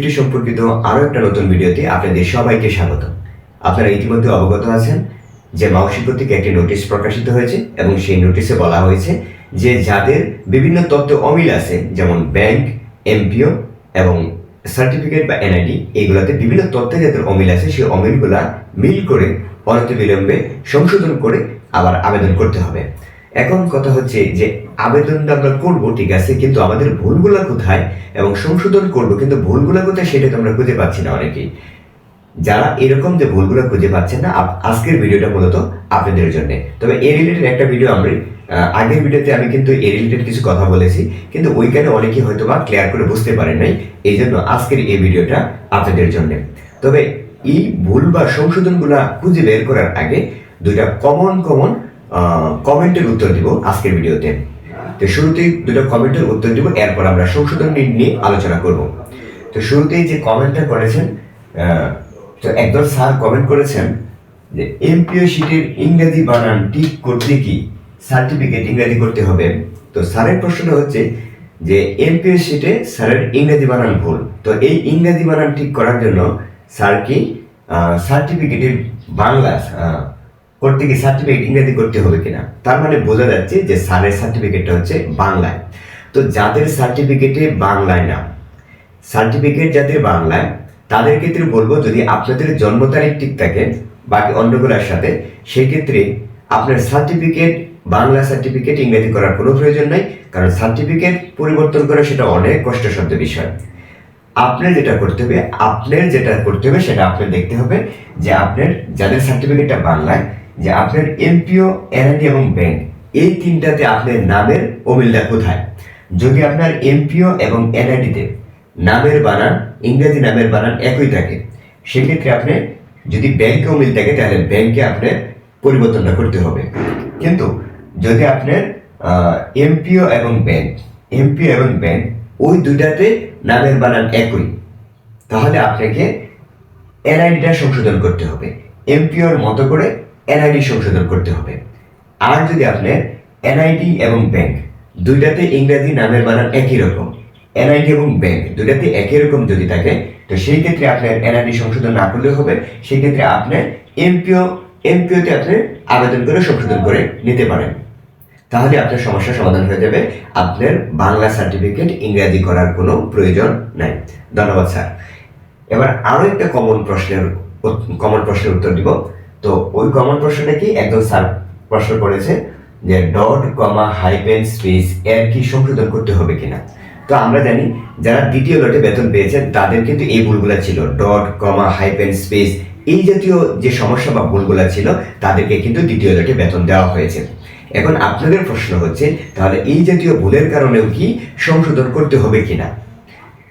EFT সম্পর্কিত আরও একটা নতুন ভিডিওতে আপনাদের সবাইকে স্বাগত। আপনারা ইতিমধ্যে অবগত আছেন যে মাউসি কর্তৃক একটি নোটিশ প্রকাশিত হয়েছে এবং সেই নোটিশে বলা হয়েছে যে যাদের বিভিন্ন তথ্য অমিল আছে, যেমন ব্যাংক, এমপিও এবং সার্টিফিকেট বা এনআইডি, এগুলোতে বিভিন্ন তথ্যে যাদের অমিল আছে, সেই অমিলগুলা মিল করে অনতিবিলম্বে সংশোধন করে আবার আবেদন করতে হবে। এখন কথা হচ্ছে যে আবেদনটা আমরা করব, ঠিক আছে, কিন্তু আমাদের ভুলগুলা কোথায় এবং সংশোধন করব, কিন্তু ভুলগুলা কোথায় সেটা তো আমরা খুঁজে পাচ্ছি না অনেকেই। যারা এরকম যে ভুলগুলো খুঁজে পাচ্ছেন না আজকের ভিডিওটা মূলত আপনাদের জন্য। তবে এ রিলেটেড একটা ভিডিও আমরা আগের ভিডিওতে আমি কিন্তু এ রিলেটেড কিছু কথা বলেছি, কিন্তু ওইখানে অনেকেই হয়তো বা ক্লিয়ার করে বুঝতে পারেন নাই এই জন্য আজকের এই ভিডিওটা আপনাদের জন্য। তবে এই ভুল বা সংশোধনগুলা খুঁজে বের করার আগে দুইটা কমন কমন কমেন্টের উত্তর দিব আজকের ভিডিওতে। তো শুরুতেই দুটো কমেন্টের উত্তর দিব, এরপর আমরা সংশোধন নিয়ে- আলোচনা করব। তো শুরুতেই যে কমেন্টটা করেছেন তো একদল স্যার কমেন্ট করেছেন যে এমপিও শিটের ইংরেজি বানান ঠিক করতে কি সার্টিফিকেট ইংরেজি করতে হবে? তো স্যারের প্রশ্নটা হচ্ছে যে এমপিও শিটে স্যারের ইংরেজি বানান ভুল। তো এই ইংরেজি বানান ঠিক করার জন্য স্যার কি সার্টিফিকেটের বাংলা করতে কি সার্টিফিকেট ইংরেজি করতে হবে কিনা? তার মানে বোঝা যাচ্ছে যে স্যারের সার্টিফিকেটটা হচ্ছে বাংলায়। তো যাদের সার্টিফিকেটে বাংলায় না সার্টিফিকেট যাদের বাংলায়, তাদের ক্ষেত্রে বলব যদি আপনাদের জন্ম তারিখ ঠিক থাকে, বাকি অন্যগুলোর সাথে, সেক্ষেত্রে আপনার সার্টিফিকেট বাংলা সার্টিফিকেট ইংরেজি করার কোনো প্রয়োজন নাই, কারণ সার্টিফিকেট পরিবর্তন করা সেটা অনেক কষ্টসাধ্য বিষয়। আপনার যেটা করতে হবে, আপনার যেটা করতে হবে সেটা আপনার দেখতে হবে যে আপনার যাদের সার্টিফিকেটটা বাংলায় যে আপনার এমপিও, এনআইডি এবং ব্যাংক, এই তিনটাতে আপনার নামের অমিলটা কোথায়? যদি আপনার এমপিও এবং এনআইডিতে নামের বানান, ইংরেজি নামের বানান একই থাকে, সেক্ষেত্রে আপনি যদি ব্যাংকে অমিল থাকে, তাহলে ব্যাংকে আপনার পরিবর্তনটা করতে হবে। কিন্তু যদি আপনার এমপিও এবং ব্যাংক, এমপিও এবং ব্যাংক ওই দুইটাতে নামের বানান একই, তাহলে আপনাকে এনআইডিটা সংশোধন করতে হবে। এমপিওর মতো করে এনআইডি সংশোধন করতে হবে। আর যদি আপনার এনআইডি এবং ব্যাংক দুইটাতে ইংরেজি নামের বানান একই রকম এনআইডি এবং ব্যাংক দুইটাতে একই রকম যদি থাকে, তো সেই ক্ষেত্রে আপনার এনআইডি সংশোধন না করলেও হবে। সেই ক্ষেত্রে আপনার এমপিও এমপিওতে আপনি আবেদন করে সংশোধন করে নিতে পারেন। তাহলে আপনার সমস্যার সমাধান হয়ে যাবে। আপনার বাংলা সার্টিফিকেট ইংরেজি করার কোনো প্রয়োজন নাই। ধন্যবাদ, স্যার। এবার আরও একটা কমন প্রশ্নের কমন প্রশ্নের উত্তর দিব। তো ওই কমন প্রশ্নটা কি? একজন স্যার প্রশ্ন করেছে যে ডট কমা হাইপেন স্পেস এর কি সংশোধন করতে হবে কিনা? তো আমরা জানি যারা দ্বিতীয় লটে বেতন পেয়েছেন তাদের কিন্তু এই ভুলগুলো ছিল। ডট কমা হাইপেন স্পেস এই জাতীয় যে সমস্যা বা ভুলগুলো ছিল, তাদেরকে কিন্তু দ্বিতীয় লটে বেতন দেওয়া হয়েছে। এখন আপনাদের প্রশ্ন হচ্ছে, তাহলে এই জাতীয় ভুলের কারণেও কি সংশোধন করতে হবে কিনা?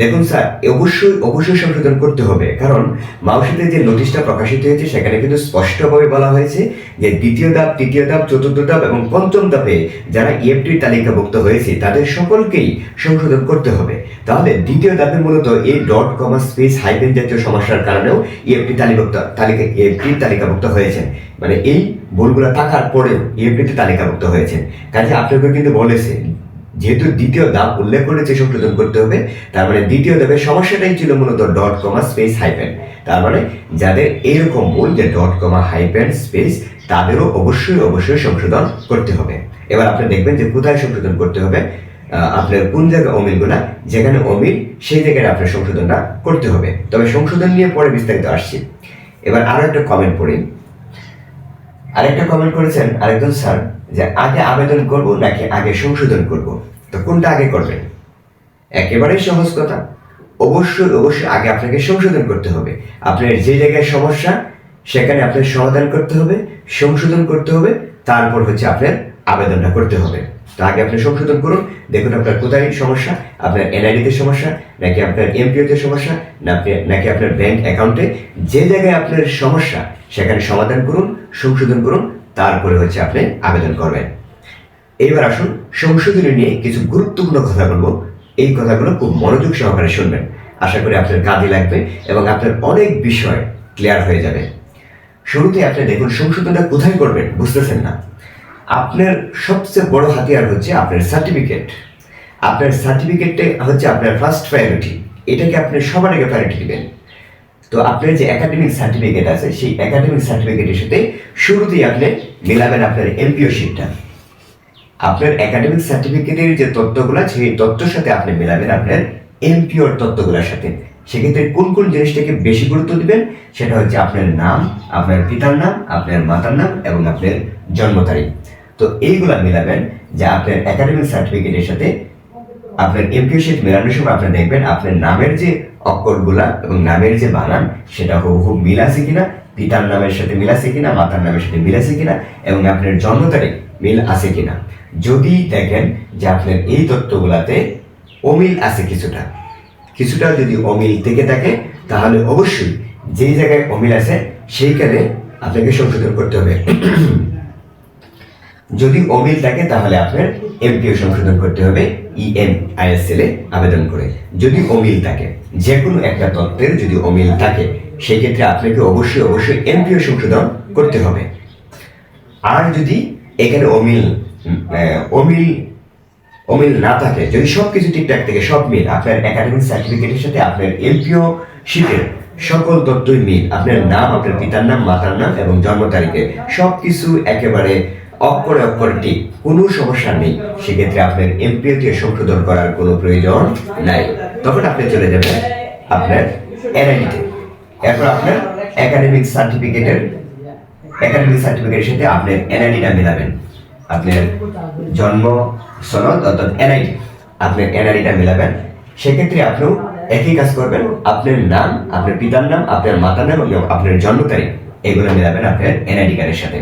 দেখুন স্যার অবশ্যই অবশ্যই সংশোধন করতে হবে। কারণ মাউসিতে যে নোটিশটা প্রকাশিত হয়েছে, সেখানে কিন্তু স্পষ্টভাবে বলা হয়েছে যে দ্বিতীয় ধাপ, তৃতীয় ধাপ, চতুর্থ ধাপ এবং পঞ্চম ধাপে যারা ইএফটির তালিকাভুক্ত হয়েছে, তাদের সকলকেই সংশোধন করতে হবে। তাহলে দ্বিতীয় ধাপে মূলত এই ডট কমা স্পেস হাইপেন জাতীয় সমস্যার কারণেও ইএফটি তালিকাভুক্ত, তালিকা ইএফটির তালিকাভুক্ত হয়েছেন। মানে এই ভুলগুলো থাকার পরেও ইএফটিতে তালিকাভুক্ত হয়েছেন। কাজে আপনাকে কিন্তু বলেছে যেহেতু দ্বিতীয় ধাপ উল্লেখ করেছে সংশোধন করতে হবে, তার মানে দ্বিতীয় ধাপের সমস্যাটাই ছিল মূলত ডট কমা স্পেস হাইপেন তার মানে যাদের এরকম ভুল যে ডট কমা হাইপেন স্পেস তাদেরও অবশ্যই অবশ্যই সংশোধন করতে হবে। এবার আপনি দেখবেন যে কোথায় সংশোধন করতে হবে? আপনার কোন জায়গায় অমিলগুলা যেখানে অমিল, সেই জায়গায় আপনার সংশোধনটা করতে হবে। তবে সংশোধন নিয়ে পরে বিস্তারিত আসছি। এবার আরও একটা কমেন্ট পড়ি। আরেকটা কমেন্ট করেছেন আরেকজন স্যার। যে আগে আবেদন করব নাকি আগে সংশোধন করব? তো কোনটা আগে করবেন? একেবারেই সহজ কথা। অবশ্যই অবশ্যই আগে আপনাকে সংশোধন করতে হবে। আপনার যে জায়গায় সমস্যা, সেখানে আপনার সমাধান করতে হবে, সংশোধন করতে হবে, তারপর হচ্ছে আপনার আবেদনটা করতে হবে। তো আগে আপনি সংশোধন করুন, দেখুন আপনার কোথায় সমস্যা, আপনার এনআইডিতে সমস্যা, নাকি আপনার এমপিওতে সমস্যা নাকি আপনার ব্যাংক অ্যাকাউন্টে যে জায়গায় আপনার সমস্যা, সেখানে সমাধান করুন, সংশোধন করুন তারপরে হচ্ছে আপনি আবেদন করবেন। এইবার আসুন, সংশোধনী নিয়ে কিছু গুরুত্বপূর্ণ কথা বলব। এই কথাগুলো খুব মনোযোগ সহকারে শুনবেন। আশা করি আপনার কাজে লাগবে এবং আপনার অনেক বিষয় ক্লিয়ার হয়ে যাবে। শুরুতে আপনি দেখুন, সংশোধনটা কোথায় করবেন, বুঝতেছেন না। আপনার সবচেয়ে বড় হাতিয়ার হচ্ছে আপনার সার্টিফিকেট আপনার সার্টিফিকেটটা হচ্ছে আপনার ফার্স্ট প্রায়োরিটি এটাকে আপনি সবার আগে প্রায়োরিটি দিবেন। তো আপনার যে একাডেমিক সার্টিফিকেট আছে, সেই একাডেমিক সার্টিফিকেটের সাথে শুরুতেই আপনি মেলাবেন আপনার এমপিও শিটটা আপনার একাডেমিক সার্টিফিকেটের যে তথ্যগুলো, সেই তথ্যের সাথে আপনি মেলাবেন আপনার এমপিওর তথ্যগুলোর সাথে। সেক্ষেত্রে কোন কোন জিনিসটাকে বেশি গুরুত্ব দিবেন, সেটা হচ্ছে আপনার নাম, আপনার পিতার নাম, আপনার মাতার নাম এবং আপনার জন্ম তারিখ। তো এইগুলা মেলাবেন, যে আপনার একাডেমিক সার্টিফিকেটের সাথে আপনার এমপিও শিট মেলানোর সময় আপনি দেখবেন আপনার নামের যে অক্ষরগুলা এবং নামের যে বানান, সেটা হুবহু মিল আছে কিনা, পিতার নামের সাথে মিল আছে কিনা, মাতার নামের সাথে মিল আছে কিনা, এবং আপনার জন্ম তারিখ মিল আছে কিনা। যদি দেখেন যে আপনার এই তত্ত্বগুলাতে অমিল আছে কিছুটা কিছুটা যদি অমিল থেকে থাকে, তাহলে অবশ্যই যেই জায়গায় অমিল আছে, সেইখানে আপনাকে সংশোধন করতে হবে। যদি অমিল থাকে, তাহলে আপনার এমপিও সংশোধন করতে হবে। ইএম আইএসএল এ আবেদন করে। যদি অমিল থাকে যে কোনো একটা তত্ত্বের যদি অমিল থাকে সেই ক্ষেত্রে আপনাকে অবশ্যই অবশ্যই এমপিও সংশোধন করতে হবে। আর যদি এখানে অমিল অমিল অমিল না থাকে, যদি সব কিছু ঠিকঠাক থাকে, সব মিল, আপনার একাডেমিক সার্টিফিকেটের সাথে আপনার এমপিও শিটের সকল তথ্যই মিল, আপনার নাম, আপনার পিতার নাম, মাতার নাম এবং জন্ম তারিখে সব কিছু একেবারে অক্ষরে অক্ষরে ঠিক। কোনো সমস্যা নেই। সেক্ষেত্রে আপনার এমপিও তে সংশোধন করার কোনো প্রয়োজন নাই। তখন আপনি চলে যাবেন আপনার এনআইডিতে। এরপর আপনার একাডেমিক সার্টিফিকেটের একাডেমিক সার্টিফিকেটের সাথে আপনার এনআইডিটা মেলাবেন। আপনার জন্ম সনদ অর্থাৎ এনআইডি। আপনার এনআইডিটা মেলাবেন। সেক্ষেত্রে আপনিও একই কাজ করবেন। আপনার নাম, আপনার পিতার নাম, আপনার মাতার নাম এবং আপনার জন্ম তারিখ, এগুলো মেলাবেন আপনার এনআইডি কার্ডের সাথে।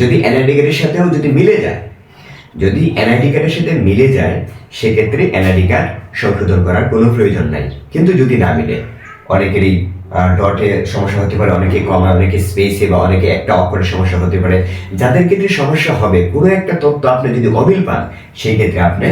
যদি কার্ডের সাথেও যদি মিলে যায়, যদি এনআইডি কার্ডের সাথে মিলে যায়, সেক্ষেত্রে কার্ড সংশোধন করার কোনো প্রয়োজন নাই। কিন্তু যদি না মিলে, অনেকেরই ডটে সমস্যা হতে পারে অনেকে কমা অনেকে স্পেসে বা অনেকে একটা অক্ষরের সমস্যা হতে পারে। যাদের ক্ষেত্রে সমস্যা হবে, কোনো একটা তথ্য আপনি যদি অমিল পান সেই ক্ষেত্রে আপনি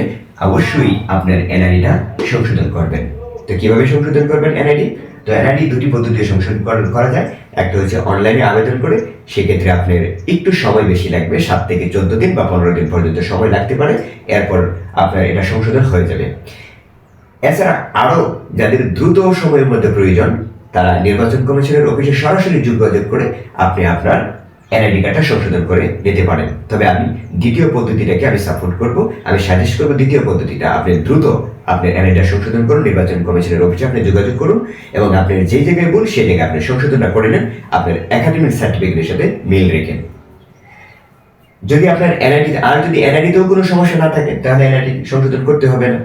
অবশ্যই আপনার এনআইডিটা সংশোধন করবেন। তো কীভাবে সংশোধন করবেন এনআইডি তো এনআইডি দুটি পদ্ধতিতে সংশোধন করা যায়। একটা হচ্ছে অনলাইনে আবেদন করে সেক্ষেত্রে আপনার একটু সময় বেশি লাগবে, সাত থেকে চোদ্দ দিন বা পনেরো দিন পর্যন্ত সময় লাগতে পারে, এরপর আপনার এটা সংশোধন হয়ে যাবে। এছাড়া আরও যাদের দ্রুত সময়ের মধ্যে প্রয়োজন, তারা নির্বাচন কমিশনের অফিসে সরাসরি যোগাযোগ করে আপনি আপনার এনআইডি কার্ডটা সংশোধন করে নিতে পারেন। তবে আমি দ্বিতীয় পদ্ধতিটাকে আমি সাপোর্ট করব। আমি সাজেস্ট করব দ্বিতীয় পদ্ধতিটা, আপনি দ্রুত আপনার এনআইডিটা সংশোধন করুন, নির্বাচন কমিশনের অফিসে আপনি যোগাযোগ করুন এবং আপনি যে জায়গায় বলুন, সেই জায়গায় আপনি সংশোধনটা করে নেন, আপনার একাডেমিক সার্টিফিকেটের সাথে মিল রেখেন যদি আপনার এনআইডি আর যদি এনআইডিতেও কোনো সমস্যা না থাকে, তাহলে এনআইডি সংশোধন করতে হবে না।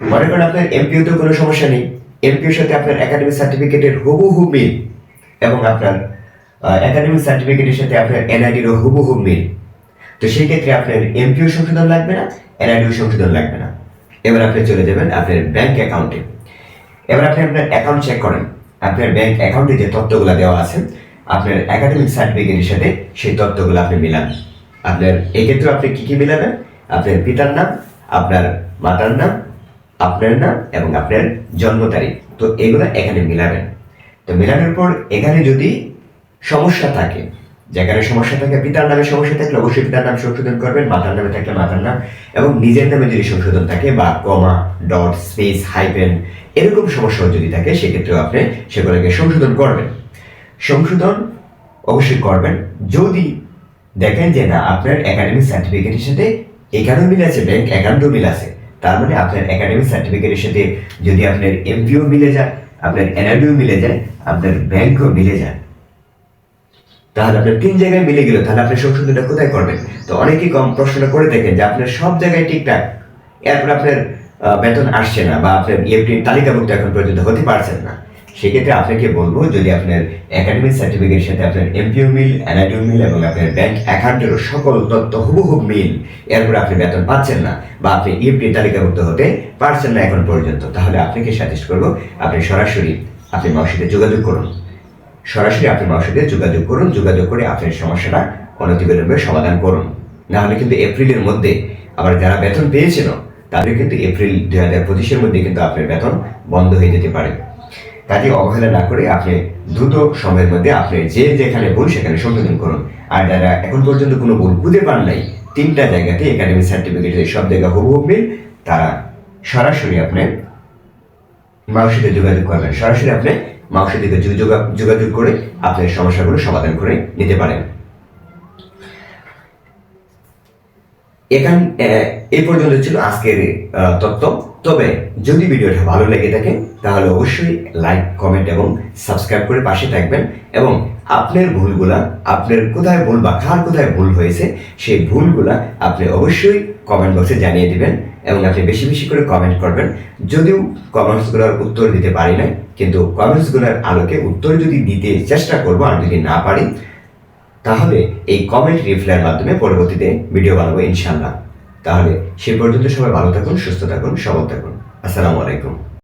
মনে করেন আপনার এমপিও তো কোনো সমস্যা নেই। এমপিওর সাথে আপনার একাডেমিক সার্টিফিকেটের হুবহু মিল এবং আপনার একাডেমিক সার্টিফিকেটের সাথে আপনার এনআইডিরও হুবহু মিল। তো সেই ক্ষেত্রে আপনার এমপিও সংশোধন লাগবে না এনআইডিও সংশোধন লাগবে না। এবার আপনি চলে যাবেন আপনার ব্যাংক অ্যাকাউন্টে এবার আপনি আপনার অ্যাকাউন্ট চেক করেন। আপনার ব্যাংক অ্যাকাউন্টে যে তথ্যগুলো দেওয়া আছে, আপনার একাডেমিক সার্টিফিকেটের সাথে সেই তথ্যগুলো আপনি মিলান। আপনার, এক্ষেত্রে আপনি কী কী মিলাবেন? আপনার পিতার নাম, আপনার মাতার নাম, আপনার নাম এবং আপনার জন্ম তারিখ। তো এগুলো এখানে মিলাবেন। তো মেলানোর পর এখানে যদি সমস্যা থাকে যেখানে সমস্যা থাকে, পিতার নামে সমস্যা থাকলে অবশ্যই পিতার নাম সংশোধন করবেন, মাতার নামে থাকলে মাতার নাম, এবং নিজের নামে যদি সংশোধন থাকে বা কমা, ডট, স্পেস, হাইপেন, এরকম সমস্যা যদি থাকে, সেক্ষেত্রেও আপনি সেগুলোকে সংশোধন করবেন। সংশোধন অবশ্যই করবেন। যদি দেখেন যে না, আপনার একাডেমিক সার্টিফিকেটের সাথে এখানেও মিল আছে ব্যাংক অ্যাকাউন্টও মিল আছে, তার মানে আপনার একাডেমিক সার্টিফিকেটের সাথে যদি আপনার এমপিও মিলে যায়, আপনার এনআরডিও মিলে যায়, আপনার ব্যাংকও মিলে যায় তাহলে আপনার তিন জায়গায় মিলে গেল তাহলে আপনি সংশোধনটা কোথায় করবেন? তো অনেকেই কম প্রশ্নটা করে থাকেন যে আপনার সব জায়গায় ঠিকঠাক, এরপর আপনার বেতন আসছে না বা আপনার ইএফটি তালিকাভুক্ত এখন পর্যন্ত হতে পারছেন না। সেক্ষেত্রে আপনাকে বলব, যদি আপনার একাডেমিক সার্টিফিকেটের সাথে আপনার এমপিও মিল এনআইডিও মিল এবং আপনার ব্যাংক অ্যাকাউন্টেরও সকল তথ্য হুবহু মিল, এরপর আপনি বেতন পাচ্ছেন না বা আপনি ইএফটি তালিকাভুক্ত হতে পারছেন না এখন পর্যন্ত, তাহলে আপনাকে সাজেস্ট করব, আপনি সরাসরি আপনি মার যোগাযোগ করুন। সরাসরি মার সাথে যোগাযোগ করুন, যোগাযোগ করে আপনার সমস্যাটা অনতিবিলম্বে সমাধান করুন। না হলে কিন্তু এপ্রিলের মধ্যে আবার যারা বেতন পেয়েছিল, তাদের কিন্তু এপ্রিল দুই হাজার পঁচিশের মধ্যে কিন্তু আপনার বেতন বন্ধ হয়ে যেতে পারে। কাজে অবহেলা না করে আপনি দ্রুত সময়ের মধ্যে আপনি যে যেখানে ভুল সেখানে সংশোধন করুন। আর যারা এখন পর্যন্ত কোনো ভুল খুঁজে পান নাই, তিনটা জায়গাতে একাডেমিক সার্টিফিকেট সব জায়গা হুবহু মিল, তারা সরাসরি আপনি সাথে যোগাযোগ করবেন। সরাসরি আপনি সাথে যোগা- যোগাযোগ করে আপনার সমস্যাগুলো সমাধান করে নিতে পারেন। এখান এই পর্যন্ত ছিল আজকের তথ্য তবে যদি ভিডিওটা ভালো লেগে থাকে, তাহলে অবশ্যই লাইক, কমেন্ট এবং সাবস্ক্রাইব করে পাশে থাকবেন এবং আপনার ভুলগুলা, আপনার কোথায় ভুল বা কার কোথায় ভুল হয়েছে, সেই ভুলগুলা আপনি অবশ্যই কমেন্ট বক্সে জানিয়ে দিবেন এবং আপনি বেশি বেশি করে কমেন্ট করবেন। যদিও কমেন্টসগুলোর উত্তর দিতে পারি না কিন্তু কমেন্টসগুলোর আলোকে উত্তর যদি দিতে চেষ্টা করব আর যদি না পারি, তাহলে এই কমেন্ট রিপ্লাইয়ের মাধ্যমে পরবর্তীতে ভিডিও বানাবো ইনশাল্লাহ তাহলে সে পর্যন্ত সবাই ভালো থাকুন, সুস্থ থাকুন, সবল থাকুন। আসসালামু আলাইকুম।